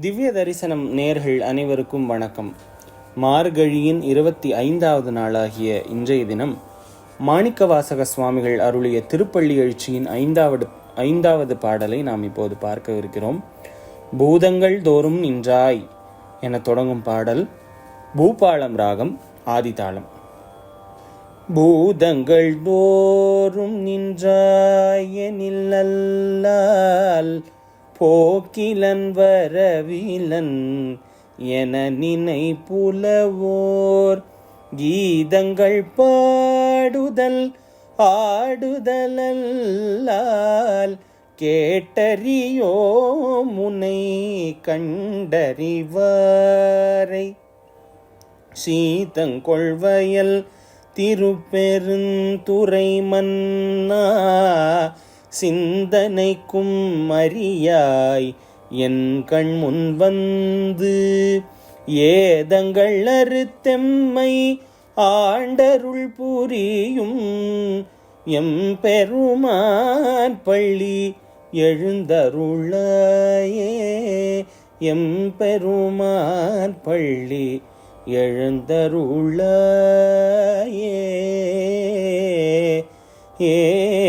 திவ்ய தரிசனம் நேர்கள் அனைவருக்கும் வணக்கம். மார்கழியின் இருபத்தி ஐந்தாவது நாளாகிய இன்றைய தினம் மாணிக்கவாசக சுவாமிகள் அருளிய திருப்பள்ளி எழுச்சியின் ஐந்தாவது ஐந்தாவது பாடலை நாம் இப்போது பார்க்கவிருக்கிறோம். பூதங்கள் தோறும் நின்றாய் என தொடங்கும் பாடல் பூபாளம் ராகம் ஆதிதாளம். பூதங்கள் தோறும் நின்றாயனில் அல்லால் போக்கிலன் வரவிலன் என நினை புலவோர் கீதங்கள் பாடுதல் ஆடுதலல்லால் கேட்டறியோ முனை கண்டறிவாரை. சீதங்கொள்வயல் திருப்பெருந்துறை மன்னா சிந்தனைக்கும் அறியாய் என் கண் முன் வந்து ஏதங்கள் அறுத்தெம்மை ஆண்டருள் புரியும். எம் பெருமான் பள்ளி எழுந்தருளாயே. எம் பெருமான் பள்ளி எழுந்தருளாயே. ஏ